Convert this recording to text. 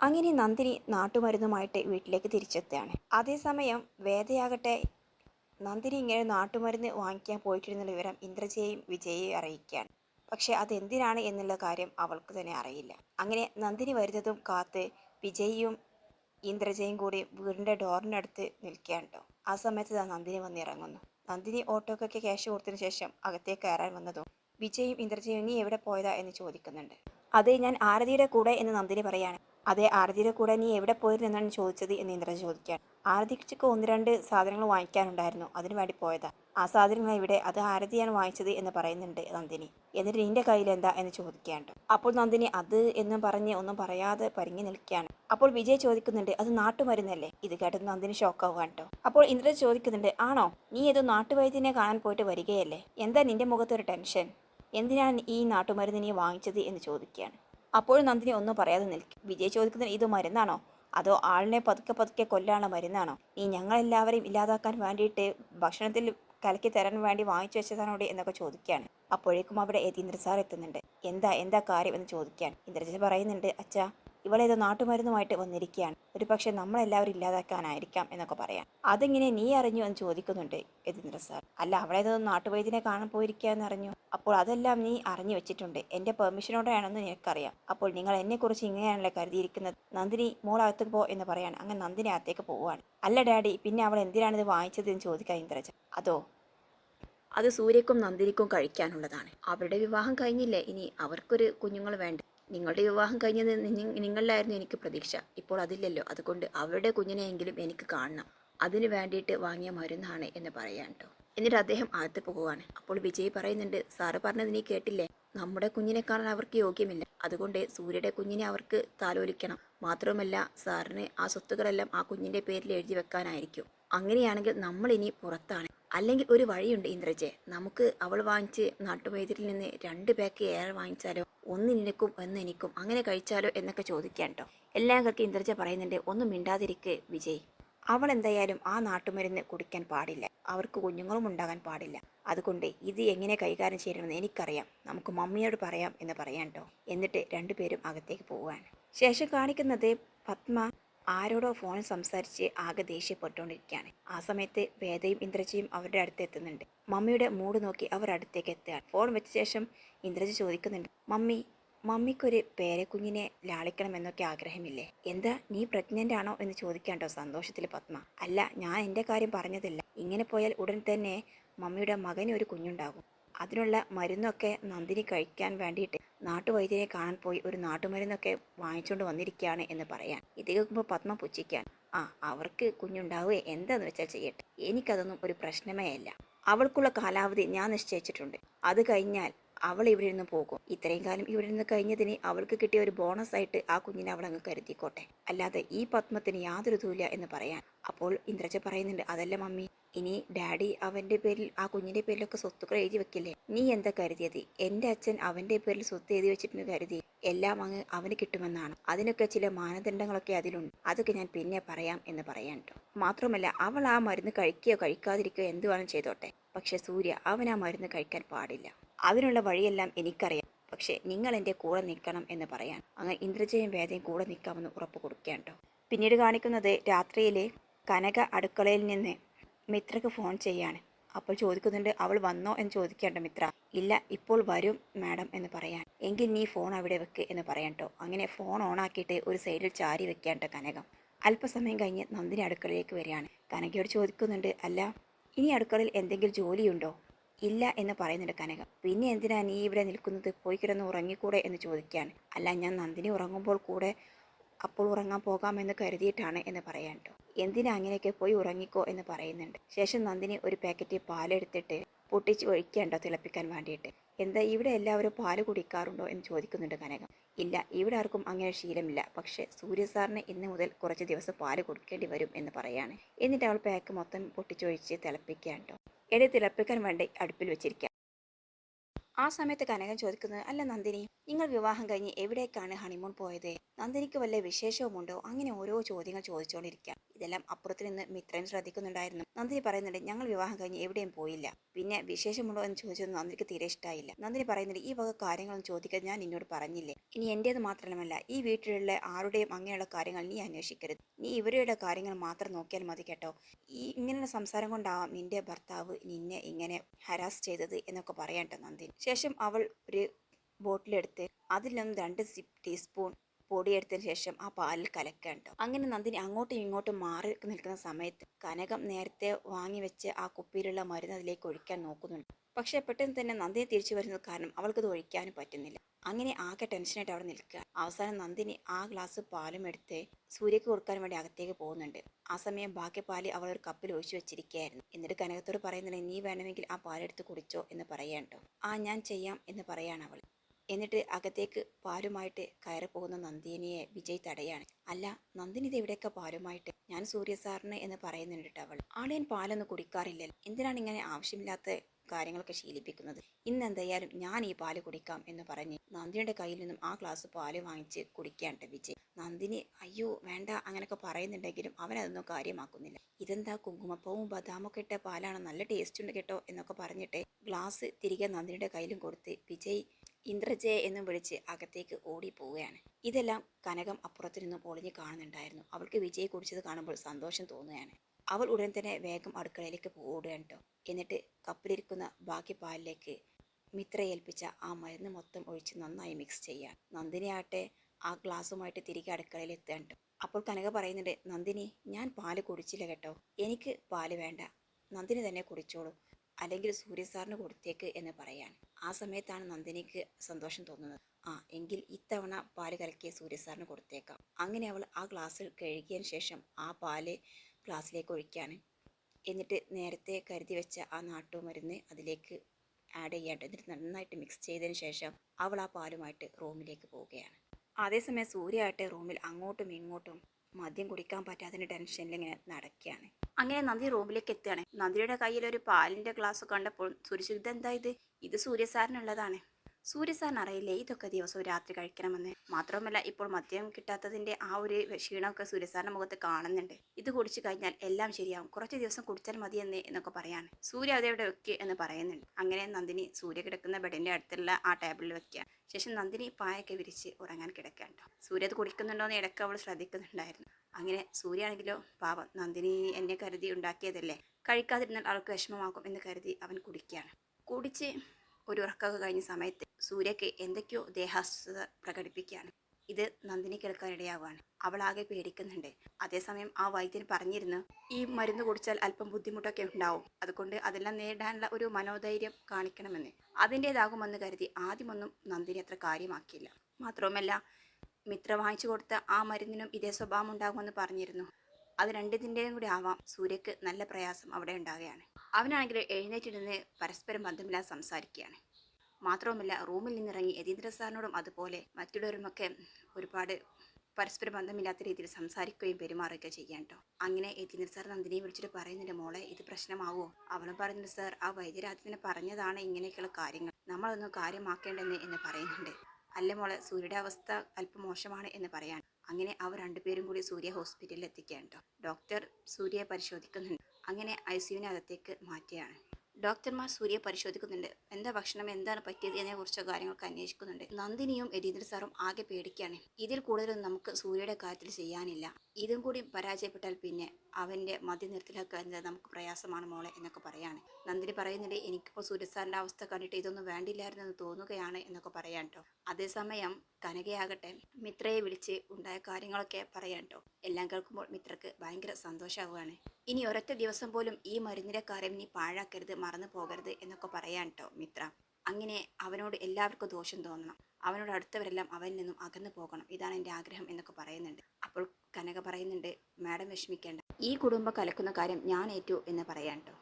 അങ്ങനെ നന്ദിനി നാട്ടുമരുന്നുമായിട്ട് വീട്ടിലേക്ക് തിരിച്ചെത്തുകയാണ്. അതേസമയം വേദയാകട്ടെ നന്ദിനി ഇങ്ങനെ നാട്ടുമരുന്ന് വാങ്ങിക്കാൻ പോയിട്ടിരുന്നുള്ള വിവരം ഇന്ദ്രജയെയും വിജയെയും അറിയിക്കുകയാണ്. പക്ഷെ അതെന്തിനാണ് എന്നുള്ള കാര്യം അവൾക്ക് തന്നെ അറിയില്ല. അങ്ങനെ നന്ദിനി വരുന്നതും കാത്ത് വിജയും ഇന്ദ്രജയും കൂടി വീടിന്റെ ഡോറിനടുത്ത് നിൽക്കുകയാണ് കേട്ടോ. ആ സമയത്ത് നന്ദിനി വന്നിറങ്ങുന്നു. നന്ദിനി ഓട്ടോക്കൊക്കെ ക്യാഷ് കൊടുത്തതിന് ശേഷം അകത്തേക്ക് കയറാൻ വന്നതും വിജയും ഇന്ദ്രജയും നീ എവിടെ പോയതാ? എന്ന് ചോദിക്കുന്നുണ്ട്. അതെ ഞാൻ ആരതിയുടെ കൂടെ എന്ന് നന്ദിനി പറയാണ്. അതെ ആരതിയുടെ കൂടെ നീ എവിടെ പോയിരുന്നെന്നാണ് ചോദിച്ചത് എന്ന് ഇന്ദ്രജ ചോദിക്കുകയാണ്. ആരതിക്ക് ഒന്ന് രണ്ട് സാധനങ്ങൾ വാങ്ങിക്കാനുണ്ടായിരുന്നു. അതിനു വേണ്ടി പോയതാ. ആ സാധനങ്ങൾ ഇവിടെ. അത് ആരതിയാണ് വാങ്ങിച്ചത് എന്ന് പറയുന്നുണ്ട് നന്ദിനി. എന്നിട്ട് നിന്റെ കയ്യിൽ എന്താ എന്ന് ചോദിക്കുകയാണ്. അപ്പോൾ നന്ദിനി അത് എന്ന് പറഞ്ഞ് ഒന്നും പറയാതെ പരിങ്ങി നിൽക്കുകയാണ്. അപ്പോൾ വിജയ് ചോദിക്കുന്നുണ്ട് അത് നാട്ടുമരുന്നല്ലേ? ഇത് കേട്ടത് നന്ദിനി ഷോക്കാവുകയാണ് കേട്ടോ അപ്പോൾ ഇന്ദ്ര ചോദിക്കുന്നുണ്ട് ആണോ? നീ ഏതോ നാട്ടുവൈദ്യനെ കാണാൻ പോയിട്ട് വരികയല്ലേ? എന്താ നിന്റെ മുഖത്തൊരു ടെൻഷൻ എന്തിനാണ് ഈ നാട്ടുമരുന്ന് നീ വാങ്ങിച്ചത്? എന്ന് ചോദിക്കുകയാണ്. അപ്പോൾ നന്ദിനി ഒന്നും പറയാതെ നിൽക്കും. വിജയ് ചോദിക്കുന്നത് ഇത് മരുന്നാണോ? അതോ ആളിനെ പതുക്കെ പതുക്കെ കൊല്ലാനുള്ള മരുന്നാണോ? നീ ഞങ്ങളെല്ലാവരെയും ഇല്ലാതാക്കാൻ വേണ്ടിയിട്ട് ഭക്ഷണത്തിൽ കലക്കി തരാൻ വേണ്ടി വാങ്ങിച്ചു വെച്ചതാണോടെ എന്നൊക്കെ ചോദിക്കുകയാണ്. അപ്പോഴേക്കും അവിടെ യതീന്ദ്ര സാർ എത്തുന്നുണ്ട്. എന്താ എന്താ കാര്യം എന്ന് ചോദിക്കാൻ ഇന്ദ്രജിത് പറയുന്നുണ്ട് അച്ഛാ ഇവളേതോ നാട്ടുമരുന്നുമായിട്ട് വന്നിരിക്കുകയാണ്. ഒരു പക്ഷെ നമ്മളെല്ലാവരും ഇല്ലാതാക്കാനായിരിക്കാം എന്നൊക്കെ പറയാം. അതെങ്ങനെ നീ അറിഞ്ഞു എന്ന് ചോദിക്കുന്നുണ്ട് യതീന്ദ്ര സാർ. അല്ല അവളേതോ നാട്ടുവൈദ്യനെ കാണാൻ പോയിരിക്കുക എന്ന് അറിഞ്ഞു. അപ്പോൾ അതെല്ലാം നീ അറിഞ്ഞു വെച്ചിട്ടുണ്ട്. എന്റെ പെർമിഷനോടെയാണെന്ന് നിനക്കറിയാം. അപ്പോൾ നിങ്ങൾ എന്നെക്കുറിച്ച് ഇങ്ങനെയാണല്ലോ കരുതിയിരിക്കുന്നത്? നന്ദിനി മോൾ അകത്തേക്ക് പോ എന്ന് പറയാണ്. അങ്ങനെ നന്ദിനി അകത്തേക്ക് പോവുകയാണ്. അല്ല ഡാഡി പിന്നെ അവൾ എന്തിനാണിത് വാങ്ങിച്ചത് എന്ന് ചോദിക്കാൻ ഇന്ദ്രജ അതോ? അത് സൂര്യക്കും നന്ദിനിക്കും കഴിക്കാനുള്ളതാണ്. അവരുടെ വിവാഹം കഴിഞ്ഞില്ലേ? ഇനി അവർക്കൊരു കുഞ്ഞുങ്ങൾ വേണ്ട. നിങ്ങളുടെ വിവാഹം കഴിഞ്ഞത് നിങ്ങ- നിങ്ങളിലായിരുന്നു എനിക്ക് പ്രതീക്ഷ. ഇപ്പോൾ അതില്ലല്ലോ. അതുകൊണ്ട് അവരുടെ കുഞ്ഞിനെയെങ്കിലും എനിക്ക് കാണണം. അതിനു വേണ്ടിയിട്ട് വാങ്ങിയ മരുന്നാണ് എന്ന് പറയാൻ കേട്ടോ എന്നിട്ട് അദ്ദേഹം അകത്ത് പോകുവാണ് അപ്പോൾ വിജയ് പറയുന്നുണ്ട് സാറ് പറഞ്ഞത് നീ കേട്ടില്ലേ? നമ്മുടെ കുഞ്ഞിനെ കാണാൻ അവർക്ക് യോഗ്യമില്ല. അതുകൊണ്ട് സൂര്യയുടെ കുഞ്ഞിനെ അവർക്ക് താലോലിക്കണം. മാത്രവുമല്ല സാറിന് ആ സ്വത്തുക്കളെല്ലാം ആ കുഞ്ഞിന്റെ പേരിൽ എഴുതി വെക്കാനായിരിക്കും. അങ്ങനെയാണെങ്കിൽ നമ്മൾ ഇനി പുറത്താണ്. അല്ലെങ്കിൽ ഒരു വഴിയുണ്ട് ഇന്ദ്രജെ. നമുക്ക് അവൾ വാങ്ങിച്ച് നാട്ടുവൈദ്യരിൽ നിന്ന് രണ്ട് പാക്ക് ഏറെ വാങ്ങിച്ചാലോ? ഒന്ന് നിനക്കും ഒന്ന് എനിക്കും. അങ്ങനെ കഴിച്ചാലോ എന്നൊക്കെ ചോദിക്കാൻ കേട്ടോ എല്ലാം കേൾക്ക് ഇന്ദ്രജ പറയുന്നുണ്ട് ഒന്നും മിണ്ടാതിരിക്ക് വിജയ്. അവൾ എന്തായാലും ആ നാട്ടുമരുന്ന് കുടിക്കാൻ പാടില്ല. അവർക്ക് കുഞ്ഞുങ്ങളും ഉണ്ടാകാൻ പാടില്ല. അതുകൊണ്ട് ഇത് എങ്ങനെ കൈകാര്യം ചെയ്യണമെന്ന് എനിക്കറിയാം. നമുക്ക് മമ്മിയോട് പറയാം എന്ന് പറയാൻ കേട്ടോ എന്നിട്ട് രണ്ടുപേരും അകത്തേക്ക് പോവുകയാണ്. ശേഷം കാണിക്കുന്നത് പത്മ ആരോടോ ഫോണിൽ സംസാരിച്ച് ആകെ ദേഷ്യപ്പെട്ടുകൊണ്ടിരിക്കുകയാണ്. ആ സമയത്ത് വേദയും ഇന്ദ്രജയും അവരുടെ അടുത്ത് എത്തുന്നുണ്ട്. മമ്മിയുടെ മൂഡ് നോക്കി അവർ അടുത്തേക്ക് എത്തുകയാണ്. ഫോൺ വെച്ച ശേഷം ഇന്ദ്രജി ചോദിക്കുന്നുണ്ട് മമ്മി മമ്മിക്കൊരു പേരക്കുഞ്ഞിനെ ലാളിക്കണമെന്നൊക്കെ ആഗ്രഹമില്ലേ? എന്താ നീ പ്രഗ്നന്റ് ആണോ എന്ന് ചോദിക്കാണ്ടോ സന്തോഷത്തിൽ പത്മ? അല്ല ഞാൻ എന്റെ കാര്യം പറഞ്ഞതല്ല. ഇങ്ങനെ പോയാൽ ഉടൻ തന്നെ മമ്മിയുടെ മകന് ഒരു കുഞ്ഞുണ്ടാകും. അതിനുള്ള മരുന്നൊക്കെ നന്ദിനി കഴിക്കാൻ വേണ്ടിയിട്ട് നാട്ടുവൈദ്യനെ കാണാൻ പോയി ഒരു നാട്ടുമരുന്നൊക്കെ വാങ്ങിച്ചുകൊണ്ട് വന്നിരിക്കുകയാണ് എന്ന് പറയാൻ. ഇത് കേൾക്കുമ്പോൾ പത്മ പുച്ഛിക്കാൻ ആ അവർക്ക് കുഞ്ഞുണ്ടാവുകയെ എന്താന്ന് വെച്ചാൽ ചെയ്യട്ടെ? എനിക്കതൊന്നും ഒരു പ്രശ്നമേ അല്ല. അവൾക്കുള്ള കാലാവധി ഞാൻ നിശ്ചയിച്ചിട്ടുണ്ട്. അത് കഴിഞ്ഞാൽ അവൾ ഇവിടെ നിന്ന് പോകും. ഇത്രയും കാലം ഇവിടെ നിന്ന് കഴിഞ്ഞതിന് അവൾക്ക് കിട്ടിയ ഒരു ബോണസ് ആയിട്ട് ആ കുഞ്ഞിനെ അവൾ കരുതിക്കോട്ടെ. അല്ലാതെ ഈ പത്മത്തിന് യാതൊരു ഇതുമില്ല എന്ന് പറയാൻ അപ്പോൾ ഇന്ദ്രജ പറയുന്നുണ്ട് അതല്ല മമ്മി ഇനി ഡാഡി അവന്റെ പേരിൽ ആ കുഞ്ഞിന്റെ പേരിലൊക്കെ സ്വത്തുക്കൾ എഴുതി വെക്കില്ലേ? നീ എന്താ കരുതിയത്? എന്റെ അച്ഛൻ അവന്റെ പേരിൽ സ്വത്ത് എഴുതി വെച്ചിട്ടെന്ന് കരുതി. എല്ലാം അങ്ങ് അവന് കിട്ടുമെന്നാണ്. അതിനൊക്കെ ചില മാനദണ്ഡങ്ങളൊക്കെ അതിലുണ്ട്. അതൊക്കെ ഞാൻ പിന്നെ പറയാം എന്ന് പറയാൻ കേട്ടോ മാത്രമല്ല അവൾ ആ മരുന്ന് കഴിക്കുകയോ കഴിക്കാതിരിക്കുകയോ എന്ത് വേണം ചെയ്തോട്ടെ. പക്ഷെ സൂര്യ അവൻ ആ മരുന്ന് കഴിക്കാൻ പാടില്ല. അതിനുള്ള വഴിയെല്ലാം എനിക്കറിയാം. പക്ഷെ നിങ്ങൾ എന്റെ കൂടെ നിൽക്കണം എന്ന് പറയാൻ. അങ്ങനെ ഇന്ദ്രജയും വേദയും കൂടെ നിൽക്കാമെന്ന് ഉറപ്പ് കൊടുക്കുകയാണ് കേട്ടോ പിന്നീട് കാണിക്കുന്നത് രാത്രിയിലെ കനക അടുക്കളയിൽ നിന്ന് മിത്രക്ക് ഫോൺ ചെയ്യാണ്. അപ്പോൾ ചോദിക്കുന്നുണ്ട് അവൾ വന്നോ? എന്ന് ചോദിക്കേണ്ട മിത്ര. ഇല്ല ഇപ്പോൾ വരും മാഡം എന്ന് പറയാൻ. എങ്കിൽ നീ ഫോൺ അവിടെ വെക്ക് എന്ന് പറയാൻ അങ്ങനെ ഫോൺ ഓണാക്കിയിട്ട് ഒരു സൈഡിൽ ചാരി വെക്കാണ്ട് കനകം. അല്പസമയം കഴിഞ്ഞ് നന്ദിനി അടുക്കളയിലേക്ക് വരികയാണ്. കനകയോട് ചോദിക്കുന്നുണ്ട് അല്ല ഇനി അടുക്കളയിൽ എന്തെങ്കിലും ജോലിയുണ്ടോ? ഇല്ല എന്ന് പറയുന്നുണ്ട് കനകം. പിന്നെ എന്തിനാ നീ ഇവിടെ നിൽക്കുന്നത്? പോയി കിടന്ന് ഉറങ്ങിക്കൂടെ? എന്ന് ചോദിക്കാൻ അല്ല ഞാൻ നന്ദിനി ഉറങ്ങുമ്പോൾ കൂടെ അപ്പോൾ ഉറങ്ങാൻ പോകാമെന്ന് കരുതിയിട്ടാണ് എന്ന് പറയാൻ കേട്ടോ എന്തിനാ അങ്ങനെയൊക്കെ പോയി ഉറങ്ങിക്കോ എന്ന് പറയുന്നുണ്ട്. ശേഷം നന്ദിനി ഒരു പാക്കറ്റ് പാലെടുത്തിട്ട് പൊട്ടിച്ച് ഒഴിക്കണ്ടോ തിളപ്പിക്കാൻ വേണ്ടിയിട്ട്? എന്താ ഇവിടെ എല്ലാവരും പാൽ കുടിക്കാറുണ്ടോ എന്ന് ചോദിക്കുന്നുണ്ട് കനകം. ഇല്ല ഇവിടെ ആർക്കും അങ്ങനെ ശീലമില്ല. പക്ഷേ സൂര്യ സാറിന് ഇന്ന് മുതൽ കുറച്ച് ദിവസം പാൽ കൊടുക്കേണ്ടി വരും എന്ന് പറയാണ്. എന്നിട്ട് അവൾ പാക്ക് മൊത്തം പൊട്ടിച്ചൊഴിച്ച് തിളപ്പിക്കാണ്ടോ എടി തിളപ്പിക്കാൻ വേണ്ടി അടുപ്പിൽ വെച്ചിരിക്കാം. ആ സമയത്ത് കനകം ചോദിക്കുന്നത് അല്ല നന്ദിനി നിങ്ങൾ വിവാഹം കഴിഞ്ഞ് എവിടേക്കാണ് ഹണിമൂൺ പോയത്? നന്ദിനിക്ക് വല്ല വിശേഷവുമുണ്ടോ? അങ്ങനെ ഓരോ ചോദ്യങ്ങൾ ചോദിച്ചുകൊണ്ടിരിക്കുക ഇതെല്ലാം അപ്പുറത്ത് നിന്ന് മിത്രൻ ശ്രദ്ധിക്കുന്നുണ്ടായിരുന്നു. നന്ദിനി പറയുന്നുണ്ട് ഞങ്ങൾ വിവാഹം കഴിഞ്ഞ് എവിടെയും പോയില്ല. പിന്നെ വിശേഷമുണ്ടോ എന്ന് ചോദിച്ചത് നന്ദിനിക്ക് തീരെ ഇഷ്ടമായില്ല നന്ദിനി പറയുന്നുണ്ട് ഈ വക കാര്യങ്ങളൊന്നും ചോദിക്കാൻ ഞാൻ നിന്നോട് പറഞ്ഞില്ലേ? ഇനി എന്റേത് മാത്രമല്ല ഈ വീട്ടിലുള്ള ആരുടെയും അങ്ങനെയുള്ള കാര്യങ്ങൾ നീ അന്വേഷിക്കരുത്. നീ ഇവരുടെ കാര്യങ്ങൾ മാത്രം നോക്കിയാൽ മതി കേട്ടോ. ഈ ഇങ്ങനെയുള്ള സംസാരം കൊണ്ടാവാം നിന്റെ ഭർത്താവ് നിന്നെ ഇങ്ങനെ ഹരാസ് ചെയ്തത് എന്നൊക്കെ പറയാട്ടോ നന്ദിനി. ശേഷം അവൾ ഒരു ബോട്ടിലെടുത്ത് അതിൽ നിന്നും രണ്ട് സിപ് ടീസ്പൂൺ പൊടിയെടുത്തതിന് ശേഷം ആ പാലിൽ കലക്കണ്ടോ അങ്ങനെ നന്ദിനി അങ്ങോട്ടും ഇങ്ങോട്ടും മാറി നിൽക്കുന്ന സമയത്ത് കനകം നേരത്തെ വാങ്ങി വെച്ച് ആ കുപ്പിയിലുള്ള മരുന്ന് അതിലേക്ക് ഒഴിക്കാൻ നോക്കുന്നുണ്ട്. പക്ഷേ പെട്ടെന്ന് തന്നെ നന്ദിനി തിരിച്ചു വരുന്നത് കാരണം അവൾക്കത് ഒഴിക്കാനും പറ്റുന്നില്ല. അങ്ങനെ ആകെ ടെൻഷനായിട്ട് അവിടെ നിൽക്കുക. അവസാനം നന്ദിനി ആ ഗ്ലാസ് പാലും എടുത്ത് സൂര്യക്ക് കൊടുക്കാൻ വേണ്ടി അകത്തേക്ക് പോകുന്നുണ്ട്. ആ സമയം ബാക്കി പാൽ അവൾ ഒരു കപ്പിൽ ഒഴിച്ചു വെച്ചിരിക്കുകയായിരുന്നു. എന്നിട്ട് കനകത്തോട് പറയുന്നുണ്ട് നീ വേണമെങ്കിൽ ആ പാലെടുത്ത് കുടിച്ചോ എന്ന് പറയാണ്ടോ ആ ഞാൻ ചെയ്യാം എന്ന് പറയാണ് അവൾ. എന്നിട്ട് അകത്തേക്ക് പാലുമായിട്ട് കയറി പോകുന്ന നന്ദിനിയെ വിജയ് തടയാണ്. അല്ല നന്ദിനി ഇത് എവിടെയൊക്കെ പാലുമായിട്ട് ഞാൻ സൂര്യ സാറിന് എന്ന് പറയുന്നുണ്ട് കേട്ടോ അവൾ ആളെയും പാലൊന്നും കുടിക്കാറില്ലല്ലോ എന്തിനാണ് ഇങ്ങനെ ആവശ്യമില്ലാത്ത കാര്യങ്ങളൊക്കെ ശീലിപ്പിക്കുന്നത്? ഇന്ന് എന്തായാലും ഞാൻ ഈ പാൽ കുടിക്കാം എന്ന് പറഞ്ഞ് നന്ദിനിയുടെ കയ്യിൽ നിന്നും ആ ഗ്ലാസ് പാൽ വാങ്ങിച്ച് കുടിക്കാണ്ട് വിജയ്. നന്ദിനി അയ്യോ വേണ്ട അങ്ങനെയൊക്കെ പറയുന്നുണ്ടെങ്കിലും അവൻ അതൊന്നും കാര്യമാക്കുന്നില്ല. ഇതെന്താ കുങ്കുമപ്പവും ബദാമൊക്കെ ഇട്ട പാലാണ് നല്ല ടേസ്റ്റ് ഉണ്ട് കേട്ടോ എന്നൊക്കെ പറഞ്ഞിട്ട് ഗ്ലാസ് തിരികെ നന്ദിനിയുടെ കയ്യിലും കൊടുത്ത് വിജയ് ഇന്ദ്രജയെ എന്നും വിളിച്ച് അകത്തേക്ക് ഓടി പോവുകയാണ് ഇതെല്ലാം കനകം അപ്പുറത്തു നിന്നും ഒളിഞ്ഞ് കാണുന്നുണ്ടായിരുന്നു. അവൾക്ക് വിജയ് കുടിച്ചത് കാണുമ്പോൾ സന്തോഷം തോന്നുകയാണ്. അവൾ ഉടൻ തന്നെ വേഗം അടുക്കളയിലേക്ക് ഓടുകയാണ് കേട്ടോ എന്നിട്ട് കപ്പിലിരിക്കുന്ന ബാക്കി പാലിലേക്ക് മിത്ര ഏൽപ്പിച്ച ആ മരുന്ന് മൊത്തം ഒഴിച്ച് നന്നായി മിക്സ് ചെയ്യാൻ. നന്ദിനി ആട്ടെ ആ ഗ്ലാസ്സുമായിട്ട് തിരികെ അടുക്കളയിൽ എത്തുകയാണ്. അപ്പോൾ കനക പറയുന്നുണ്ട് നന്ദിനി ഞാൻ പാൽ കുടിച്ചില്ല കേട്ടോ. എനിക്ക് പാൽ വേണ്ട. നന്ദിനി തന്നെ കുടിച്ചോളൂ. അല്ലെങ്കിൽ സൂര്യ സാറിന് കൊടുത്തേക്ക് എന്ന് പറയാൻ ആ സമയത്താണ് നന്ദിനിക്ക് സന്തോഷം തോന്നുന്നത്. ആ എങ്കിൽ ഇത്തവണ പാൽ കലക്കിയ സൂര്യസാറിന് കൊടുത്തേക്കാം. അങ്ങനെ അവൾ ആ ഗ്ലാസ്സിൽ കഴുകിയതിന് ശേഷം ആ പാൽ ഗ്ലാസ്സിലേക്ക് ഒഴിക്കാണ് എന്നിട്ട് നേരത്തെ കരുതി വെച്ച ആ നാട്ടുമരുന്ന് അതിലേക്ക് ആഡ് ചെയ്യാണ്ട് എന്നിട്ട് നന്നായിട്ട് മിക്സ് ചെയ്തതിന് ശേഷം അവൾ ആ പാലുമായിട്ട് റൂമിലേക്ക് പോവുകയാണ്. അതേസമയം സൂര്യ ആയിട്ട് റൂമിൽ അങ്ങോട്ടും ഇങ്ങോട്ടും മദ്യം കുടിക്കാൻ പറ്റാത്തതിന് ടെൻഷനിൽ ഇങ്ങനെ നടക്കുകയാണ്. അങ്ങനെ നന്ദി റൂമിലേക്ക് എത്തുകയാണ്. നന്ദിയുടെ കയ്യിൽ ഒരു പാലിന്റെ ഗ്ലാസ് കണ്ടപ്പോൾ സുരക്ഷിത എന്താ ഇത്? ഇത് സൂര്യ സാറിനുള്ളതാണ് സൂര്യ സാറിന് അറിയില്ലേ? ഇതൊക്കെ ദിവസവും രാത്രി കഴിക്കണമെന്ന്. മാത്രവുമല്ല ഇപ്പോൾ മദ്യം കിട്ടാത്തതിന്റെ ആ ഒരു ക്ഷീണമൊക്കെ സൂര്യ സാറിന്റെ മുഖത്ത് കാണുന്നുണ്ട്. ഇത് കുടിച്ചു കഴിഞ്ഞാൽ എല്ലാം ശരിയാവും. കുറച്ച് ദിവസം കുടിച്ചാൽ മതിയെന്ന് എന്നൊക്കെ പറയാണ്. സൂര്യ അതെവിടെ വെക്കുക എന്ന് പറയുന്നുണ്ട്. അങ്ങനെ നന്ദിനി സൂര്യ കിടക്കുന്ന ബെഡിന്റെ അടുത്തുള്ള ആ ടേബിളിൽ വെക്കുക ശേഷം നന്ദിനി പായൊക്കെ വിരിച്ച് ഉറങ്ങാൻ കിടക്കാൻ കേട്ടോ സൂര്യ അത് കുടിക്കുന്നുണ്ടോ എന്ന് ഇടയ്ക്ക് അവൾ ശ്രദ്ധിക്കുന്നുണ്ടായിരുന്നു. അങ്ങനെ സൂര്യ ആണെങ്കിലോ പാവം നന്ദിനി എന്നെ കരുതി ഉണ്ടാക്കിയതല്ലേ? കഴിക്കാതിരുന്നാൽ അവൾക്ക് വിഷമമാക്കും എന്ന് കരുതി അവൻ കുടിക്കുകയാണ് കുടിച്ച് ഒരു ഉറക്കമൊക്കെ കഴിഞ്ഞ സമയത്ത് സൂര്യക്ക് എന്തൊക്കെയോ ദേഹാസ്വത പ്രകടിപ്പിക്കുകയാണ്. ഇത് നന്ദിനി കേൾക്കാനിടയാവുകയാണ് അവൾ ആകെ പേടിക്കുന്നുണ്ട്. അതേസമയം ആ വൈദ്യൻ പറഞ്ഞിരുന്നു ഈ മരുന്ന് കുടിച്ചാൽ അല്പം ബുദ്ധിമുട്ടൊക്കെ ഉണ്ടാവും. അതുകൊണ്ട് അതെല്ലാം നേരിടാനുള്ള ഒരു മനോധൈര്യം കാണിക്കണമെന്ന്. അതിന്റേതാകുമെന്ന് കരുതി ആദ്യമൊന്നും നന്ദിനി അത്ര കാര്യമാക്കിയില്ല. മാത്രവുമല്ല മിത്ര വാങ്ങിച്ചു കൊടുത്ത ആ മരുന്നിനും ഇതേ സ്വഭാവം ഉണ്ടാകുമെന്ന് പറഞ്ഞിരുന്നു. അത് രണ്ടിതിന്റെയും കൂടി ആവാം. സൂര്യക്ക് നല്ല പ്രയാസം അവിടെ ഉണ്ടാകുകയാണ് അവനാണെങ്കിൽ എഴുന്നേറ്റിരുന്ന് പരസ്പരം ബന്ധമില്ലാതെ സംസാരിക്കുകയാണ്. മാത്രവുമല്ല റൂമിൽ നിന്നിറങ്ങി യതീന്ദ്ര സാറിനോടും അതുപോലെ മറ്റുള്ളവരുമൊക്കെ ഒരുപാട് പരസ്പരം ബന്ധമില്ലാത്ത രീതിയിൽ സംസാരിക്കുകയും പെരുമാറുകയൊക്കെ ചെയ്യാൻ കേട്ടോ അങ്ങനെ യതീന്ദ്ര സാർ നന്ദിനിയെ വിളിച്ചിട്ട് പറയുന്നുണ്ട് മോളെ ഇത് പ്രശ്നമാവോ? അവളും പറയുന്നുണ്ട് സാർ ആ വൈദ്യരാജ്യത്തിന് പറഞ്ഞതാണ് ഇങ്ങനെയൊക്കെയുള്ള കാര്യങ്ങൾ. നമ്മളൊന്നും കാര്യമാക്കേണ്ടെന്ന് എന്ന് പറയുന്നുണ്ട്. അല്ല മോളെ സൂര്യയുടെ അവസ്ഥ അല്പം മോശമാണ് എന്ന് പറയാൻ അങ്ങനെ അവർ രണ്ടുപേരും കൂടി സൂര്യ ഹോസ്പിറ്റലിൽ എത്തിക്കുകയാണ് കേട്ടോ ഡോക്ടർ സൂര്യയെ പരിശോധിക്കുന്നുണ്ട്. അങ്ങനെ ഐ സിയുവിനകത്തേക്ക് മാറ്റുകയാണ്. ഡോക്ടർമാർ സൂര്യയെ പരിശോധിക്കുന്നുണ്ട്. എന്താ ഭക്ഷണം? എന്താണ് പറ്റിയത്? എന്നതിനെ കുറിച്ച് കാര്യങ്ങളൊക്കെ അന്വേഷിക്കുന്നുണ്ട്. നന്ദിനിയും യതീന്ദ്ര സാറും ആകെ പേടിക്കുകയാണ്. ഇതിൽ കൂടുതലൊന്നും നമുക്ക് സൂര്യയുടെ കാര്യത്തിൽ ചെയ്യാനില്ല. ഇതും കൂടി പരാജയപ്പെട്ടാൽ പിന്നെ അവന്റെ മതി നിർത്തലാക്കുക എന്നത് നമുക്ക് പ്രയാസമാണ് മോളെ എന്നൊക്കെ പറയാണ്. നന്ദിനി പറയുന്നുണ്ട് എനിക്കിപ്പോൾ സൂര്യസാറിന്റെ അവസ്ഥ കണ്ടിട്ട് ഇതൊന്നും വേണ്ടില്ലായിരുന്നു എന്ന് തോന്നുകയാണ് എന്നൊക്കെ പറയാൻ കേട്ടോ അതേസമയം കനകയാകട്ടെ മിത്രയെ വിളിച്ച് ഉണ്ടായ കാര്യങ്ങളൊക്കെ പറയാൻ കേട്ടോ എല്ലാം കേൾക്കുമ്പോൾ മിത്രക്ക് ഭയങ്കര സന്തോഷമാവുകയാണ് ഇനി ഒരൊറ്റ ദിവസം പോലും ഈ മരുന്നിന്റെ കാര്യം നീ പാഴാക്കരുത് മറന്നു പോകരുത് എന്നൊക്കെ പറയാൻ കേട്ടോ മിത്ര. അങ്ങനെ അവനോട് എല്ലാവർക്കും ദോഷം തോന്നണം. അവനോട് അടുത്തവരെല്ലാം അവനിൽ നിന്നും അകന്നു പോകണം. ഇതാണ് എന്റെ ആഗ്രഹം എന്നൊക്കെ പറയുന്നുണ്ട്. അപ്പോൾ കനക പറയുന്നുണ്ട് മാഡം വിഷമിക്കേണ്ട. ഈ കുടുംബം കലക്കുന്ന കാര്യം ഞാൻ ഏറ്റു എന്ന് പറയാൻ കേട്ടോ